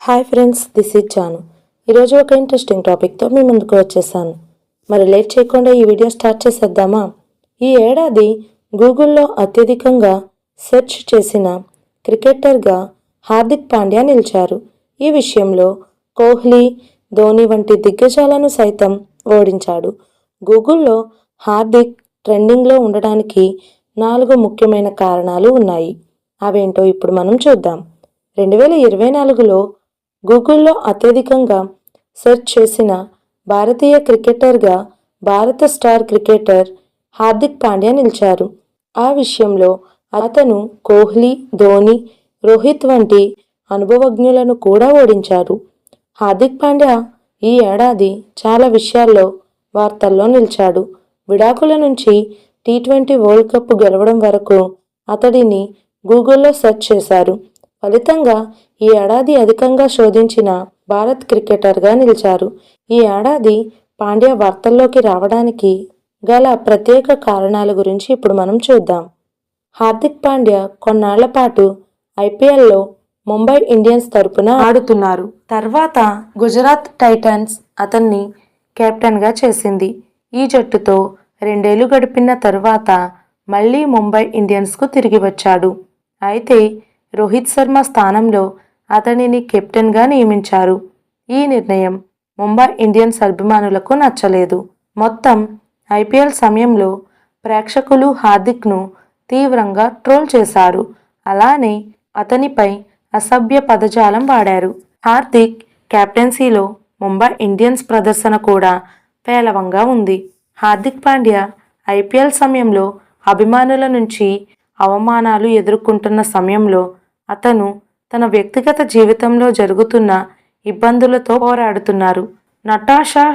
Hi friends this is Janu ఈరోజు ఒక interesting టాపిక్తో మీ ముందుకు వచ్చేసాను. మరి లేట్ చేయకుండా ఈ వీడియో స్టార్ట్ చేసేద్దామా? ఈ ఏడాది గూగుల్లో అత్యధికంగా సెర్చ్ చేసిన క్రికెటర్గా హార్దిక్ పాండ్యా నిలిచారు. ఈ విషయంలో కోహ్లీ ధోని వంటి దిగ్గజాలను సైతం ఓడించాడు. గూగుల్లో హార్దిక్ ట్రెండింగ్లో ఉండడానికి నాలుగు ముఖ్యమైన కారణాలు ఉన్నాయి. అవేంటో ఇప్పుడు మనం చూద్దాం. రెండు వేల ఇరవై నాలుగులో గూగుల్లో అత్యధికంగా సెర్చ్ చేసిన భారతీయ క్రికెటర్గా భారత స్టార్ క్రికెటర్ హార్దిక్ పాండ్యా నిలిచారు. ఆ విషయంలో అతను కోహ్లీ ధోని రోహిత్ వంటి అనుభవజ్ఞులను కూడా ఓడించారు. హార్దిక్ పాండ్యా ఈ ఏడాది చాలా విషయాల్లో వార్తల్లో నిలిచాడు. విడాకుల నుంచి టీ ట్వంటీ వరల్డ్ కప్ గెలవడం వరకు అతడిని గూగుల్లో సెర్చ్ చేశారు. ఫలితంగా ఈ ఏడాది అధికంగా శోధించిన భారత్ క్రికెటర్గా నిలిచారు. ఈ ఏడాది పాండ్యా వార్తల్లోకి రావడానికి గల ప్రత్యేక కారణాల గురించి ఇప్పుడు మనం చూద్దాం. హార్దిక్ పాండ్యా కొన్నాళ్ళ పాటు ఐపీఎల్లో ముంబై ఇండియన్స్ తరపున ఆడుతున్నారు. తర్వాత గుజరాత్ టైటన్స్ అతన్ని కెప్టెన్గా చేసింది. ఈ జట్టుతో రెండేళ్ళు గడిపిన తర్వాత మళ్ళీ ముంబై ఇండియన్స్కు తిరిగి వచ్చాడు. అయితే రోహిత్ శర్మ స్థానంలో అతనిని కెప్టెన్గా నియమించారు. ఈ నిర్ణయం ముంబై ఇండియన్స్ అభిమానులకు నచ్చలేదు. మొత్తం ఐపీఎల్ సమయంలో ప్రేక్షకులు హార్దిక్ను తీవ్రంగా ట్రోల్ చేశారు. అలానే అతనిపై అసభ్య పదజాలం వాడారు. హార్దిక్ కెప్టెన్సీలో ముంబై ఇండియన్స్ ప్రదర్శన కూడా పేలవంగా ఉంది. హార్దిక్ పాండ్యా ఐపీఎల్ సమయంలో అభిమానుల నుంచి అవమానాలు ఎదుర్కొంటున్న సమయంలో అతను తన వ్యక్తిగత జీవితంలో జరుగుతున్న ఇబ్బందులతో పోరాడుతున్నారు. నటాషా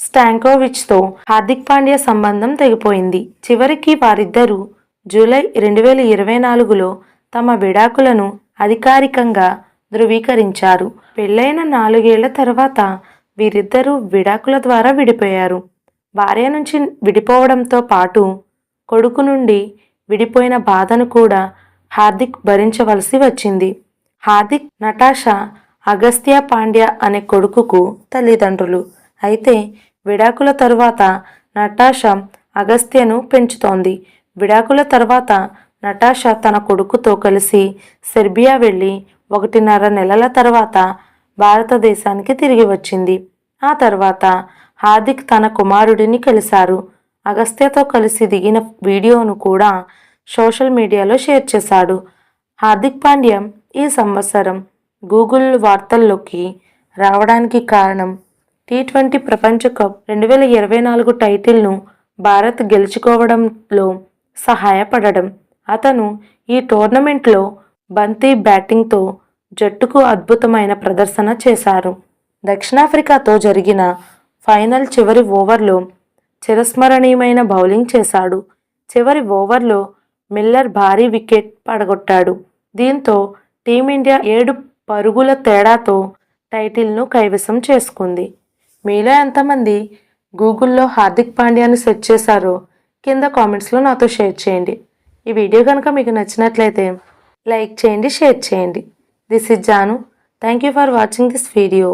స్టాంకోవిచ్తో హార్దిక్ పాండ్యా సంబంధం తెగిపోయింది. చివరికి వారిద్దరూ జూలై రెండు వేల ఇరవై నాలుగులో తమ విడాకులను అధికారికంగా ధృవీకరించారు. పెళ్ళైన నాలుగేళ్ళ తర్వాత వీరిద్దరూ విడాకుల ద్వారా విడిపోయారు. భార్య నుంచి విడిపోవడంతో పాటు కొడుకు నుండి విడిపోయిన బాధను కూడా హార్దిక్ భరించవలసి వచ్చింది. హార్దిక్ నటాషా అగస్త్య పాండ్యా అనే కొడుకుకు తల్లిదండ్రులు. అయితే విడాకుల తరువాత నటాషా అగస్త్యను పెంచుతోంది. విడాకుల తర్వాత నటాషా తన కొడుకుతో కలిసి సెర్బియా వెళ్ళి ఒకటిన్నర నెలల తర్వాత భారతదేశానికి తిరిగి వచ్చింది. ఆ తర్వాత హార్దిక్ తన కుమారుడిని కలిశారు. అగస్త్యతో కలిసి దిగిన వీడియోను కూడా సోషల్ మీడియాలో షేర్ చేశాడు. హార్దిక్ పాండ్యా ఈ సంవత్సరం గూగుల్ వార్తల్లోకి రావడానికి కారణం టీ ట్వంటీ ప్రపంచ కప్ రెండు వేల ఇరవై నాలుగు టైటిల్ను భారత్ గెలుచుకోవడంలో సహాయపడడం అతను ఈ టోర్నమెంట్లో బంతి బ్యాటింగ్తో జట్టుకు అద్భుతమైన ప్రదర్శన చేశారు. దక్షిణాఫ్రికాతో జరిగిన ఫైనల్ చివరి ఓవర్లో చిరస్మరణీయమైన బౌలింగ్ చేశాడు. చివరి ఓవర్లో మిల్లర్ భారీ వికెట్ పడగొట్టాడు. దీంతో టీమిండియా ఏడు పరుగుల తేడాతో టైటిల్ను కైవసం చేసుకుంది. మీలో ఎంతమంది గూగుల్లో హార్దిక్ పాండ్యాను సెర్చ్ చేశారో కింద కామెంట్స్లో నాతో షేర్ చేయండి. ఈ వీడియో కనుక మీకు నచ్చినట్లయితే లైక్ చేయండి షేర్ చేయండి. This is Janu. Thank you for watching this video.